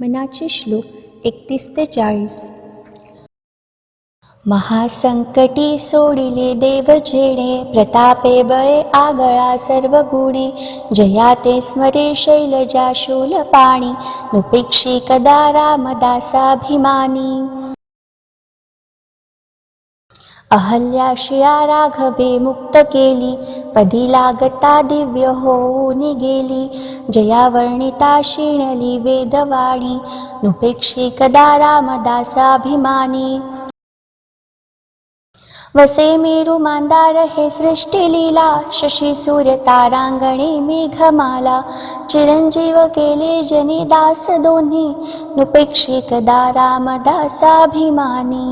मनाचे श्लोक एकतीस ते चाळीस. महासंकटी सोडिले देव जेणे प्रतापे बळे आगळा सर्व गुणे जया ते स्मरे शैलजा शूल पाणी नुपेक्षी कदा रामदासाभिमानी. अहल्या शिळा राघवे मुक्त केली पदी लागता दिव्य होऊन गेली. जया वर्णिता शिणली वेदवाणी नुपेक्षी कदा रामदासाभिमानी वसे मेरू मांदार हे सृष्टी लीला शशी सूर्य तारांगणे मेघमाला. चिरंजीव केले जनी दास दोन्ही नुपेक्षी कदा रामदासाभिमानी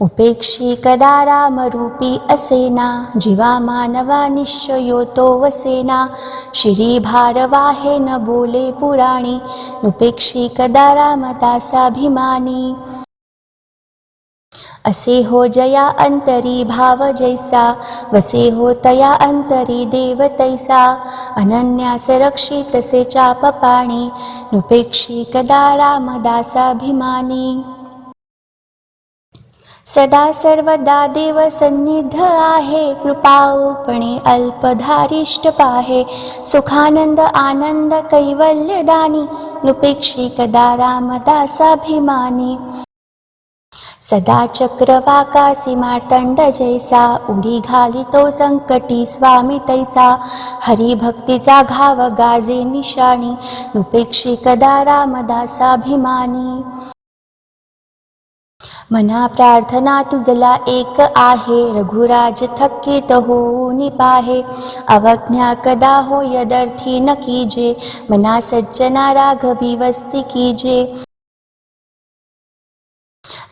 उपेक्षी कदा रामरूपी असेना जीवा मानवा निश्चयो तो वसेना। श्री भारवाहे न बोले पुराणी उपेक्षी कदा रामदासाभिमानी। असे हो जया अंतरी भाव जैसा वसे हो तया अंतरी देव तैसा। अनन्यास रक्षित तसे चाप पाणी नुपेक्षी कदा रामदासाभिमानी। सदा सर्वदा देव सन्निध आहे. कृपाऊपणे अल्पधारिष्ट पाहे. सुखानंद आनंद कैवल्यदानी. नुपेक्षी कदा रामदासाभिमानी. सदा चक्रवाकासी मार्तंड जैसा. उडी घालितो संकटी स्वामी तैसा. हरिभक्तीचा घाव गाजे निशाणी. नुपेक्षी कदा रामदासाभिमानी. मना प्रार्थना तुझला एक आहे. रघुराज थकित होऊनी पाहे. अवज्ञा कदा हो यदर्थी न कीजे. मना सज्जना राघवी वस्ती कीजे.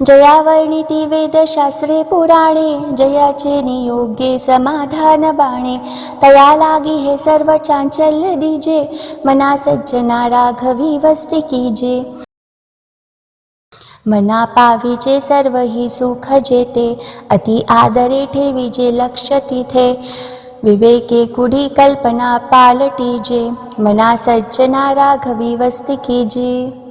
जयावर्णिती वेदशास्त्रे पुराणे. जयाचे नियोगे समाधान बाणे. तया लागी हे सर्व चांचल्य दीजे. मना सज्जना राघवी वस्ती कीजे. मना पाविजे सर्व ही सुख जेते अति आदरे ठेविजे लक्ष तिथे. विवेके कुडी कल्पना पालटीजे मना सज्जना राघवी वस्ती कीजे.